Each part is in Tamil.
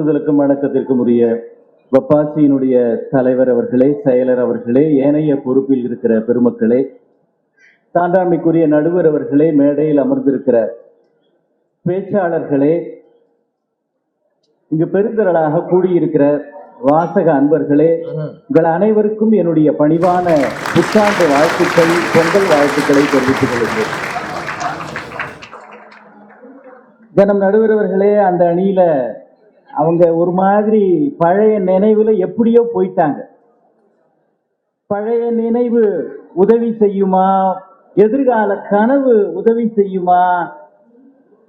போற்றுதலுக்கும் வணக்கத்திற்கும் உரிய வப்பாசியினுடைய தலைவர் அவர்களே செயலர் அவர்களே ஏனைய பொறுப்பில் இருக்கிற பெருமக்களே தாண்டாமைக்குரிய நடுவர் அவர்களே மேடையில் அமர்ந்திருக்கிற பேச்சாளர்களே இங்கு பெருந்திரளாக கூடியிருக்கிற வாசக அன்பர்களே உங்கள் அனைவருக்கும் என்னுடைய பணிவான புத்தாண்டு வாழ்த்துக்கள் பொங்கல் வாழ்த்துக்களை தெரிவித்துக் கொள்கிறேன். தினம் நடுவரவர்களே அந்த அணியில அவங்க ஒரு மாதிரி பழைய நினைவுல எப்படியோ போயிட்டாங்க. பழைய நினைவு உதவி செய்யுமா? எதிர்கால கனவு உதவி செய்யுமா?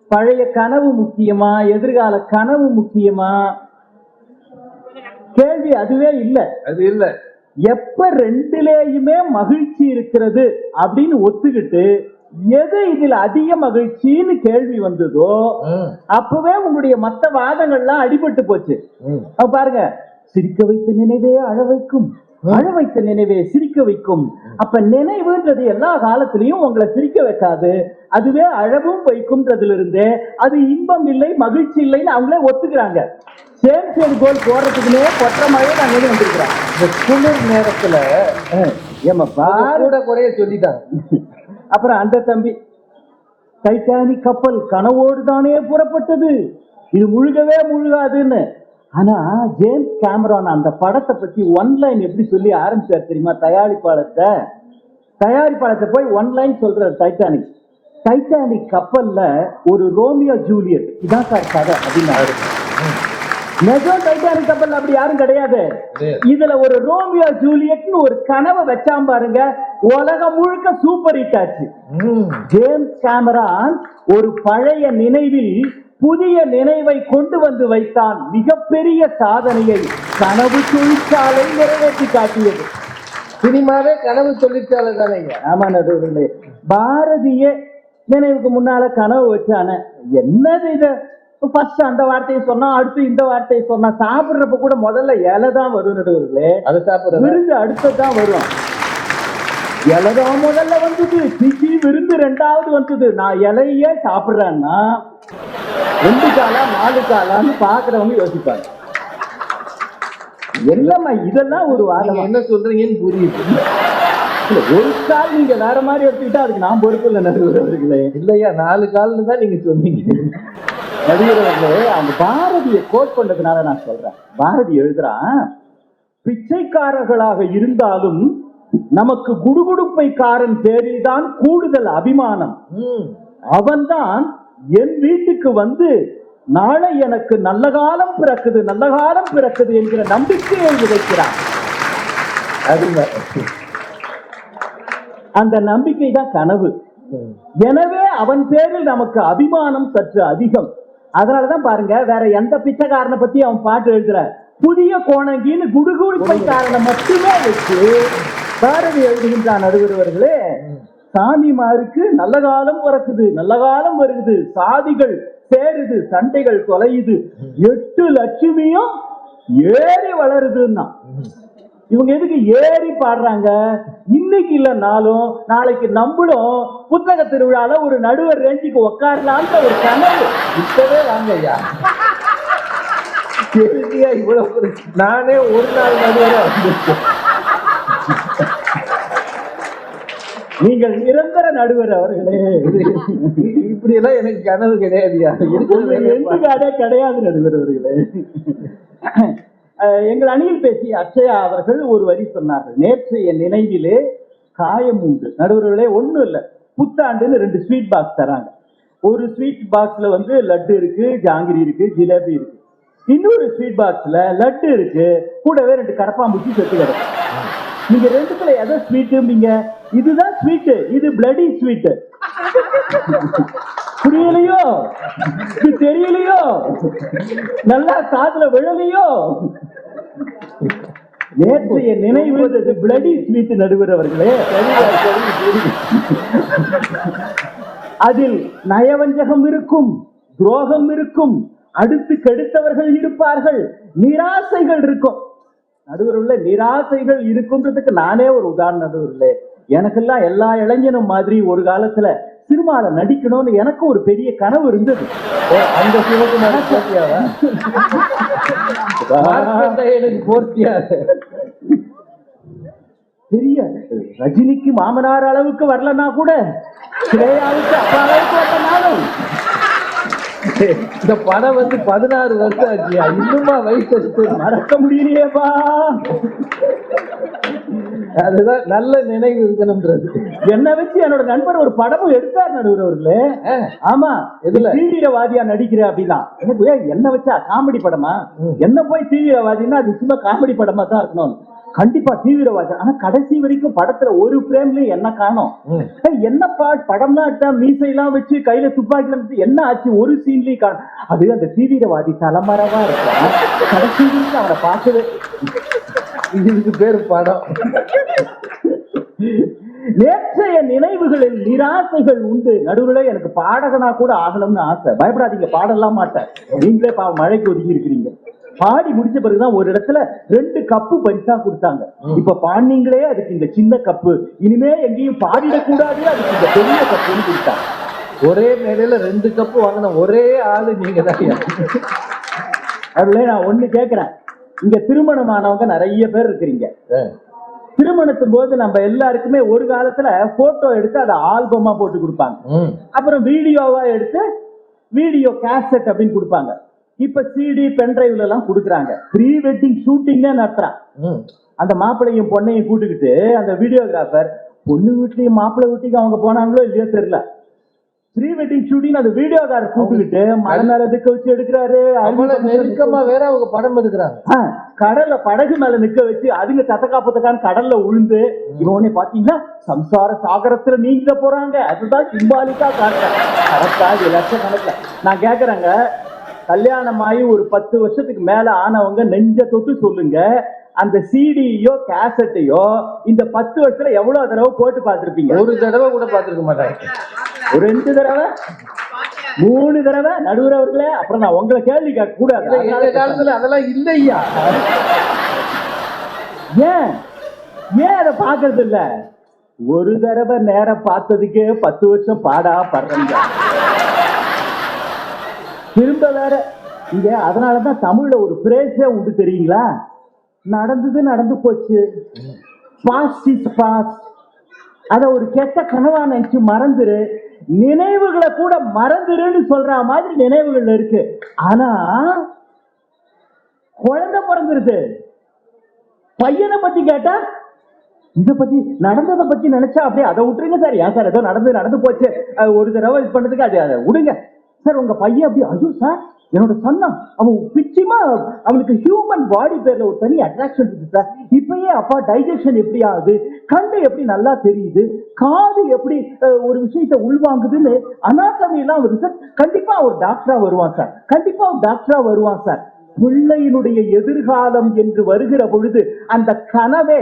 பழைய கனவு முக்கியமா? எதிர்கால கனவு முக்கியமா? கேள்வி அதுவே இல்லை. அது இல்ல. எப்ப ரெண்டுலேயுமே மகிழ்ச்சி இருக்கிறது அப்படின்னு ஒத்துக்கிட்டு எது இதுல அதிக மகிழ்ச்சின்னு கேள்வி வந்ததோ அப்பவே உங்களுடைய மத்த வாதங்கள்லாம் அடிபட்டு போச்சு. பாருங்க சிரிக்க வைத்த நினைவே அழ வைக்கும். அழ வைத்த நினைவே சிரிக்க வைக்கும். அப்ப நினைவுன்றது எல்லா காலத்திலையும் உங்களை சிரிக்க வைக்காது. அதுவே அழவும் வைக்கும்ன்றதுல இருந்தே அது இன்பம் இல்லை மகிழ்ச்சி இல்லைன்னு அவங்களே ஒத்துக்கிறாங்க. சேம் சேம் கோல் போடுறதுக்குன்னே கொற்ற மழையை நாங்க வந்து வந்திருக்கிறோம் இந்த குளிர் நேரத்துல ஏமா கூட குறைய சொல்லிட்டாங்க அப்புறம் அந்த தம்பி டைட்டானிக் கப்பல் கனவோடு தானே புறப்பட்டது. இது முழுகவே முழுகாதுன்னு. ஆனா ஜேம்ஸ் கேமரான் அந்த படத்தை பத்தி ஒன் லைன் எப்படி சொல்லி ஆரம்பிச்சார் தெரியுமா தயாரிப்பாளத்தை தயாரிப்பாளத்தை போய் ஒன் லைன் சொல்றாரு டைட்டானிக். டைட்டானிக் கப்பல்ல ஒரு ரோமியோ ஜூலியட். இதான் சார் கதை அப்படின்னாரு டைட்டானிக் கப்பல் அப்படி யாரும் கிடையாது. இதுல ஒரு ரோமியோ ஜூலியட்னு ஒரு கனவை வச்சாம் பாருங்க. உலகம் முழுக்க சூப்பர் ஹிட் ஆச்சு. ஜேம்ஸ் கேமரான் ஒரு பழைய நினைவில் புதிய நினைவை கொண்டு வந்து வைத்தான். மிகப்பெரிய சாதனையை கனவு தொழிற்சாலை நிறைவேற்றி காட்டியது. சினிமாவே கனவு தொழிற்சாலை தானேங்க ஆமா பாரதிய நினைவுக்கு முன்னால கனவு வச்சானே. என்னது இது? ஃபர்ஸ்ட் அந்த வார்த்தையை சொன்னா அடுத்து இந்த வார்த்தையை சொன்னா சாப்பிடுறப்ப கூட முதல்ல இலை தான் வரும் நடுவர்களே. அதை சாப்பிடுறது? விருந்து அடுத்ததான் வரும். இலைதான் முதல்ல வந்தது. சிக்கி விருந்து ரெண்டாவது வந்தது. நான் இலையே சாப்பிடுறேன்னா ரெண்டு காலா நாலு காலான்னு பாக்குறவங்க யோசிப்பாங்க. என்னம்மா இதெல்லாம் ஒரு வாதமா? என்ன சொல்றீங்கன்னு புரியுது. ஒரு கால் நீங்க வேற மாதிரி எடுத்துக்கிட்டா அதுக்கு நான் பொறுப்பு இல்லை நடுவர்களே. இல்லையா? நாலு கால்னு தான் நீங்க சொன்னீங்க. நடுவர்களே அந்த பாரதியை கோட் பண்ணதுனால நான் சொல்றேன். பாரதி எழுதுறான் பிச்சைக்காரர்களாக இருந்தாலும் நமக்கு குடுகுடுப்பைக்காரன் பேரில் தான் கூடுதல் அபிமானம். ம், அவன்தான் என் வீட்டுக்கு வந்து நாளை எனக்கு நல்ல காலம் பிறக்குது நல்ல காலம் பிறக்குது என்கிற நம்பிக்கையை விதைக்கிறான். அந்த நம்பிக்கை தான் கனவு எனவே அவன் பேரில் நமக்கு அபிமானம் சற்று அதிகம். அதனாலதான் பாருங்க வேற எந்த பிச்சைக்காரனை பத்தி அவன் பாட்டு எழுதுற புதிய கோணங்கின்னு குடுகுடுப்பைக்காரனை மட்டுமே வச்சு பாரதி எழுதுகின்றான் நடுவர்களே சாமிமாருக்கு நல்ல காலம் பிறக்குது நல்ல காலம் வருகுது சாதிகள் சேருது சண்டைகள் தொலையுது. எட்டு லட்சுமியும் ஏறி வளருதுன்னா இவங்க எதுக்கு ஏறி பாடுறாங்க? இன்னைக்கு இல்லைனாலும் நாளைக்கு நம்மளும் புத்தக திருவிழால ஒரு நடுவர் ரேஞ்சுக்கு உட்காரலான்ற ஒரு கனவு. இப்பவே வாங்க ஐயா இவ்வளவு நானே ஒரு நாள் நடுவரா நீங்கள் நிரந்தர நடுவர் அவர்களே. இப்படி எல்லாம் எனக்கு கனவு எடுத்துக்காட்டே கிடையாது நடுவர் அவர்களே. எங்கள் அணியில் பேசிய அச்சயா அவர்கள் ஒரு வரி சொன்னார்கள். நேற்றைய நினைவிலே காயம் உண்டு. நடுவர்களே ஒன்றும் இல்லை. புத்தாண்டுன்னு ரெண்டு ஸ்வீட் பாக்ஸ் தராங்க. ஒரு ஸ்வீட் பாக்ஸ்ல வந்து லட்டு இருக்கு ஜாங்கிரி இருக்கு ஜிலேபி இருக்கு. இன்னொரு ஸ்வீட் பாக்ஸ்ல லட்டு இருக்கு கூடவே ரெண்டு கடப்பாம்பூச்சி செத்து கிடக்கு. நீங்க ரெண்டுத்துல எதை ஸ்வீட்டும்பீங்க இதுதான் ஸ்வீட்டு இது பிளடி ஸ்வீட்டு புரியலையோ? இது தெரியலையோ? நல்லா காதுல விழலையோ? நேற்றைய நினைவு பிளடி ஸ்மித் நடுவர் அவர்களே அதில் நயவஞ்சகம் இருக்கும் துரோகம் இருக்கும் அடுத்து கெடுத்தவர்கள் இருப்பார்கள் நிராசைகள் இருக்கும். நடுவர் உள்ள நிராசைகள் இருக்கும்ன்றதுக்கு நானே ஒரு உதாரணம் நடுவர் எனக்கெல்லாம் எல்லா இளைஞனும் மாதிரி ஒரு காலத்துல சினிமால நடிக்கணும்னு எனக்கு ஒரு பெரிய கனவு இருந்தது. அந்த சிவகுமார் போட்டியாவா மார்க்கண்டேயனுக்கு பெரிய ரஜினிக்கு மாமனார் அளவுக்கு வரலன்னா கூட ஸ்ரேயாவுக்கு அப்பா அளவுக்கு வரலனாலும் இந்த படம் வந்து பதினாறு வருஷம் ஆச்சியா இன்னுமா வயசு மறக்க முடியலையேப்பா. அதுதான் நல்ல நினைவு இருக்கணும்ன்றது என்ன வச்சு என்னோட நண்பர் ஒரு படமும் எடுத்தார் நடுவர் அவர்களே ஆமா எதுல? தீவிரவாதியா நடிக்கிற அப்படின்னா எனக்கு என்ன வச்சா காமெடி படமா. என்ன போய் தீவிரவாதின்னா அது சும்மா காமெடி படமா தான் இருக்கணும். கண்டிப்பா தீவிரவாதி ஆனா கடைசி வரைக்கும் படத்துல ஒரு பிரேம்லயும் என்ன காணோம்? என்னப்பா படம்லாம் எடுத்தா மீசையெல்லாம் வச்சு கையில துப்பாக்கில என்ன ஆச்சு? ஒரு சீன்லயும் காணும். அது அந்த தீவிரவாதி தலைமறைவா இருக்கான் கடைசி வரைக்கும் அவனை பார்க்கவே இதுக்கு பேரு படம். நேற்றைய நினைவுகளில் நிராசைகள் உண்டு. நடுவுல எனக்கு பாடகனா கூட ஆகணும்னு ஆசை. பயப்படாதீங்க பாடலாம் மாட்டேன். நீங்களே பா மழைக்கு ஒதுங்கி இருக்கிறீங்க. பாடி முடிச்ச பிறகுதான் ஒரு இடத்துல ரெண்டு கப்பு பரிசா கொடுத்தாங்க. இப்ப பாடினீங்களே அதுக்கு இந்த சின்ன கப்பு. இனிமே எங்கேயும் பாடிடக்கூடாது அதுக்கு இந்த பெரிய கப்புன்னு கொடுத்தாங்க. ஒரே மேடையில ரெண்டு கப்பு வாங்கின ஒரே ஆளு நீங்க தான் அதுல நான் ஒண்ணு கேக்குறேன். இங்க திருமணமானவங்க நிறைய பேர் இருக்கிறீங்க. திருமணத்தும் போது நம்ம எல்லாருக்குமே ஒரு காலத்துல போட்டோ எடுத்து அதை ஆல்பமா போட்டு கொடுப்பாங்க. அப்புறம் வீடியோவா எடுத்து வீடியோ கேசட் அப்படின்னு கொடுப்பாங்க. இப்ப சிடி பென்டிரைவ்ல எல்லாம் கொடுக்குறாங்க. ப்ரீ வெட்டிங் ஷூட்டிங்கே நடத்துறான் அந்த மாப்பிள்ளையும் பொண்ணையும் கூட்டுக்கிட்டு அந்த வீடியோகிராஃபர் பொண்ணு வீட்லயும் மாப்பிள்ளை வீட்டுக்கு அவங்க போனாங்களோ இல்லையோ தெரியல. ப்ரீ வெட்டிங் ஷூட்டிங் அந்த வீடியோகாரர் கூட்டுக்கிட்டு மலை மேல நிக்க வச்சு எடுக்கிறாரு அவ்வளவு நெருக்கமா வேற அவங்க படம் எடுக்கிறாங்க. கடல்ல படகு மேல நிக்க வச்சு அதுங்க தத்தக்கா பத்தக்கான்னு கடல்ல உளுந்து இவனே பாத்தீங்களா? சம்சார சாகரத்துல நீங்க போறாங்க. அதுதான் சிம்பாலிக்கா காட்டுறேன் கரெக்டா லட்சம் கணக்குல நான் கேக்குறேங்க. கல்யாணம் ஆகி ஒரு பத்து வருஷத்துக்கு மேல ஆனவங்க நெஞ்ச தொட்டு சொல்லுங்க. அந்த சிடியோ கேசட்டையோ இந்த பத்து வருஷத்துல எவ்வளவு தடவை போட்டு பார்த்திருப்பீங்க? ஒரு தடவை கூட பார்த்திருக்க மாட்டாங்க. ஒரு ரெண்டு தடவை? மூணு தடவை? நடுவர் அவர்களே அப்புறம் நான் உங்களை கேள்வி கேட்க கூடாது. இந்த காலத்துல அதெல்லாம் இல்லையா? ஏன்? ஏன் அதை பாக்குறது இல்ல? ஒரு தடவை நேரம் பார்த்ததுக்கே பத்து வருஷம் பாடா படுறீங்க. திரும்ப வேற இங்க அதனாலதான் தமிழ்ல ஒரு பிரேஸே உண்டு தெரியுங்களா? நடந்தது நடந்து போச்சு. பாஸ்ட் இஸ் பாஸ்ட் அத ஒரு கெட்ட கனவா நினைச்சு மறந்துரு. நினைவுகளை கூட மறந்துருன்னு சொல்ற மாதிரி நினைவுகள் இருக்கு. ஆனா குழந்தை பிறந்துருது. பையனை பத்தி கேட்டா இத பத்தி நடந்ததை பத்தி நினைச்சா அப்படியே அதை விட்டுருங்க சார். ஏன் சார் ஏதோ நடந்து நடந்து போச்சு. ஒரு தடவை இது பண்ணதுக்கு அது அதை விடுங்க. சார் உங்க பையன் அப்படி ஐயோ சார் என்னோட சன்னம். அவன் பிச்சமா அவனுக்கு ஹியூமன் பாடி பேர்ல ஒரு தனி அட்ராக்ஷன் இருக்கு சார். இப்பயே அப்பா டைஜஷன் எப்படி ஆகுது? கண்ணு எப்படி நல்லா தெரியுது? காது எப்படி ஒரு விஷயத்தை உள்வாங்குதுன்னு அனாட்டமி எல்லாம் ஒரு சார் கண்டிப்பா ஒரு டாக்டரா வருவான் சார். கண்டிப்பா ஒரு டாக்டரா வருவான் சார். பிள்ளையினுடைய எதிர்காலம் என்று வருகிற பொழுது அந்த கனவே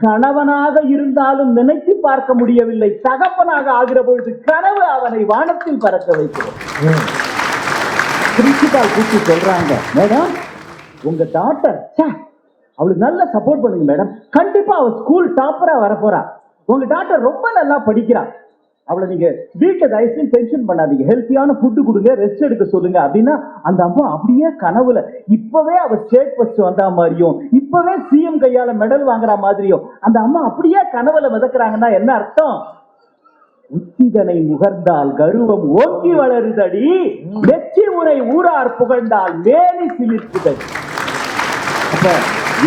கணவனாக இருந்தாலும் நினைத்து பார்க்க முடியவில்லை. தகப்பனாக ஆகிற பொழுது கனவு அவனை வானத்தில் பறக்க வைக்கிறது. ம். பிரின்சிபால் கூட்டி சொல்றாங்க மேடம் உங்க டாக்டர் அவளுக்கு நல்ல சப்போர்ட் பண்ணுங்க மேடம் கண்டிப்பா அவ ஸ்கூல் டாப்பரா வரப்போறா. உங்க டாக்டர் ரொம்ப நல்லா படிக்கிறா. அவளை நீங்க வீட்டை தயவுசெய்து டென்ஷன் பண்ணாதீங்க. ஹெல்த்தியான ஃபுட்டு கொடுங்க ரெஸ்ட் எடுக்க சொல்லுங்க. அப்படின்னா அந்த அம்மா அப்படியே கனவுல இப்பவே அவ ஸ்டேட் ஃபர்ஸ்ட் வந்தா மாதிரியும் இப்பவே சிஎம் கையால மெடல் வாங்குற மாதிரியும் அந்த அம்மா அப்படியே கனவுல மிதக்குறாங்கன்னா என்ன அர்த்தம்? உச்சிதனை முகர்ந்தால் கருவம் ஓங்கி வளருதடி. வெற்றி உரை ஊரார் புகழ்ந்தால் மேலி சிலிர்க்குதடி.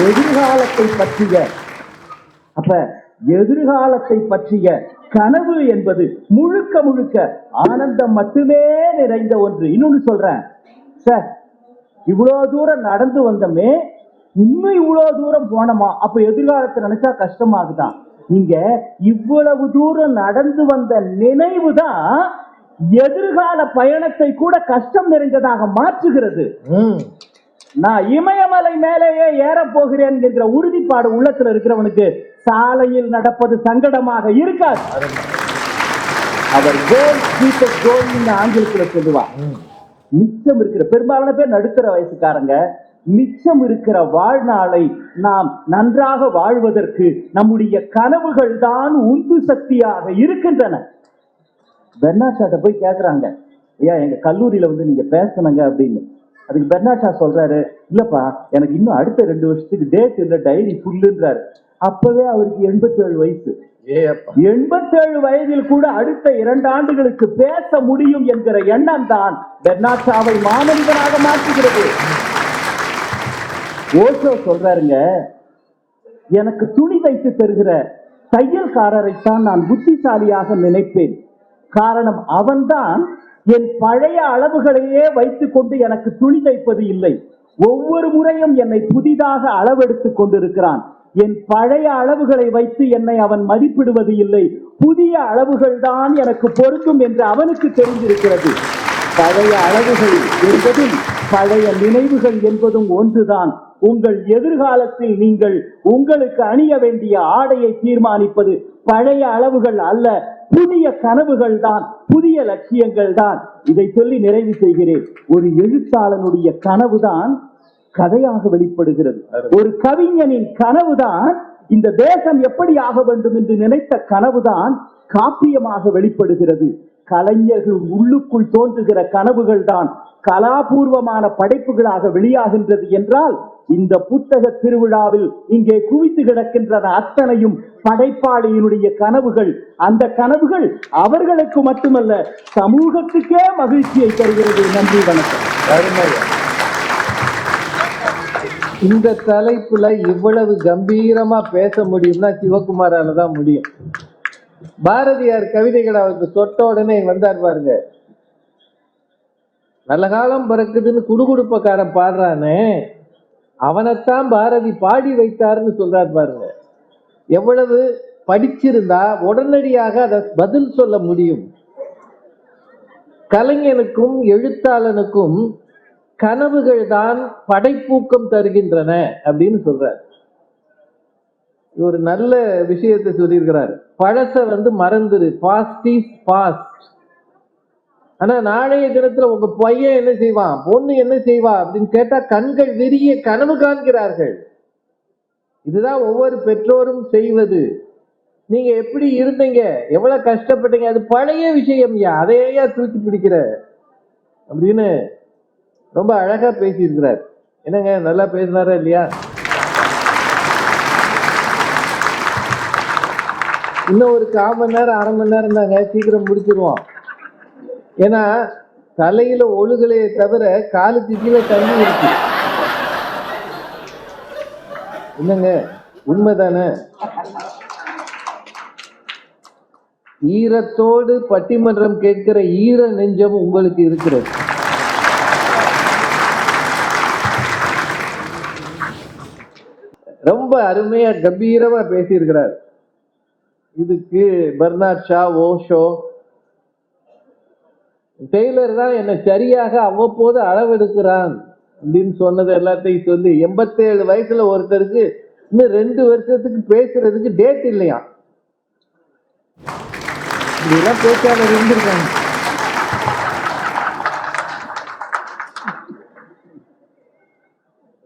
எதிர்காலத்தை பற்றிய அப்ப எதிர்காலத்தை பற்றிய கனவு என்பது முழுக்க முழுக்க ஆனந்தம் மட்டுமே நிறைந்த ஒன்று. இன்னொன்னு சொல்றேன். சார் இவ்வளவு தூரம் நடந்து வந்தோமே இன்னும் இவ்வளவு தூரம் போனோமா? அப்ப எதிர்காலத்தை நினைச்சா கஷ்டமாகுதான். நீங்க இவ்வளவு தூரம் நடந்து வந்த நினைவு தான் எதிர்கால பயணத்தை கூட கஷ்டம் நிறைந்ததாக மாற்றுகிறது. ம். நான் இமயமலை மேலேயே ஏறப் போகிறேன் என்கிற உறுதிப்பாடு உள்ளத்துல இருக்கிறவனுக்கு சாலையில் நடப்பது சங்கடமாக இருக்காது. அவர் கோல் சொல்லுவார் மிச்சம் இருக்கிற பெரும்பாலான பேர் நடுத்தர வயசுக்காரங்க மிச்சம் இருக்கிற வாழ்நாளை நாம் நன்றாக வாழ்வதற்கு நம்முடைய கனவுகள் தான் உந்து சக்தியாக இருக்கின்றன. பெர்னாட் போய் கேட்கிறாங்க ஐயா எங்க கல்லூரியில வந்து நீங்க பேசணுங்க அப்படின்னு. அதுக்கு பெர்னாட் ஷா சொல்றாரு இல்லப்பா எனக்கு இன்னும் அடுத்த ரெண்டு வருஷத்துக்கு டேட் இல்ல டைரி ஃபுல்லுன்றாரு அப்பவே அவருக்கு எண்பத்தேழு வயசு. எண்பத்தேழு வயதில் கூட அடுத்த இரண்டு ஆண்டுகளுக்கு பேச முடியும் என்கிற எண்ணம் தான் பெர்னாட் ஷாவை மாமனிதனாக மாற்றுகிறது. ஓஷோ சொல்றாருங்க எனக்கு துணி தைத்து தருகிற தையல்காரரைத்தான் நான் புத்திசாலியாக நினைப்பேன். காரணம் அவன்தான் என் பழைய அளவுகளையே வைத்துக் கொண்டு எனக்கு துணி தைப்பது இல்லை. ஒவ்வொரு முறையும் என்னை புதிதாக அளவெடுத்துக் கொண்டிருக்கிறான். என் பழைய அளவுகளை வைத்து என்னை அவன் மதிப்பிடுவது இல்லை. புதிய அளவுகள் தான் எனக்கு பொருந்தும் என்று அவனுக்கு தெரிந்திருக்கிறது. பழைய அளவுகள் என்பதும் பழைய நினைவுகள் என்பதும் ஒன்றுதான். உங்கள் எதிர்காலத்தில் நீங்கள் உங்களுக்கு அணிய வேண்டிய ஆடையை தீர்மானிப்பது பழைய அளவுகள் அல்ல. புதிய கனவுகள் தான் புதிய லட்சியங்கள் தான். இதை சொல்லி நிறைவு செய்கிறேன். ஒரு எழுத்தாளனுடைய கனவுதான் கதையாக வெளிப்படுகிறது. ஒரு கவிஞனின் கனவுதான் இந்த தேசம் எப்படி ஆக வேண்டும் என்று நினைத்த கனவுதான் காப்பியமாக வெளிப்படுகிறது. கலைஞர்கள் உள்ளுக்குள் தோன்றுகிற கனவுகள் தான் கலாபூர்வமான படைப்புகளாக வெளியாகின்றது என்றால் இந்த புத்தக திருவிழாவில் இங்கே குவித்து கிடக்கின்றன அத்தனையும் படைப்பாளியினுடைய கனவுகள். அந்த கனவுகள் அவர்களுக்கு மட்டுமல்ல சமூகத்துக்கே மகிழ்ச்சியை தருகிறது. நன்றி வணக்கம். இந்த தலைப்புல இவ்வளவு கம்பீரமா பேச முடியும்னா சிவகுமாரால தான் முடியும். பாரதியார் கவிதைகளை அவருக்கு தொட்ட உடனே வந்தார் பாருங்க. நல்ல காலம் பிறக்குதுன்னு குடுகுடுப்பக்காரன் பாடுறானே. அவனைத்தான் பாரதி பாடி வைத்தாருன்னு சொல்றார் பாருங்க. எவ்வளவு படிச்சிருந்தா உடனடியாக அதை பதில் சொல்ல முடியும். கலைஞனுக்கும் எழுத்தாளனுக்கும் கனவுகள் தான் படைப்பூக்கம் தருகின்றன அப்படின்னு சொல்றார். ஒரு நல்ல விஷயத்தை சொல்லியிருக்கிறார். பழச வந்து மறந்துரு. பாஸ்ட் இஸ் பாஸ்ட் ஆனா நாளைய தினத்துல உங்க பையன் என்ன செய்வான்? பொண்ணு என்ன செய்வா? அப்படின்னு கேட்டா கண்கள் விரிய கனவு காண்கிறார்கள். இதுதான் ஒவ்வொரு பெற்றோரும் செய்வது. நீங்க எப்படி இருந்தீங்க? எவ்வளவு கஷ்டப்பட்டீங்க? அது பழைய விஷயம் யா அதையா தூக்கி பிடிக்கிற அப்படின்னு ரொம்ப அழகா பேசியிருக்கிறார். என்னங்க நல்லா பேசினாரா இல்லையா? இன்னும் ஒரு கால் மணி நேரம் அரை மணி நேரம் தாங்க சீக்கிரம் முடிச்சிருவோம். ஏன்னா தலையில ஒழுகலையே தவிர காலுக்கு கீழே தண்ணி இருக்கு. என்னங்க? உண்மைதானே? ஈரத்தோடு பட்டிமன்றம் கேட்கிற ஈர நெஞ்சம் உங்களுக்கு இருக்கிறது. ரொம்ப அருமையா கம்பீரமா பேசியிருக்கிறார். இதுக்கு பர்னாட் ஷா ஓஷோ டெய்லர் தான் என்னை சரியாக அவ்வப்போது அளவெடுக்கிறான் அப்படின்னு சொன்னது எல்லாத்தையும் சொல்லி எண்பத்தேழு வயசுல ஒருத்தருக்கு இன்னும் ரெண்டு வருஷத்துக்கு பேசுறதுக்கு டேட் இல்லையா இதெல்லாம் பேச்சாளர் இருந்திருக்காங்க.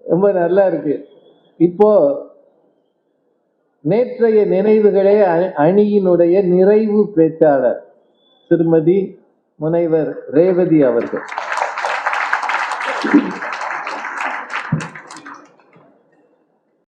ரொம்ப நல்லா இருக்கு. இப்போ நேற்றைய நினைவுகளே அணி- அணியினுடைய நிறைவு பேச்சாளர் திருமதி முனைவர் ரேவதி அவர்கள்.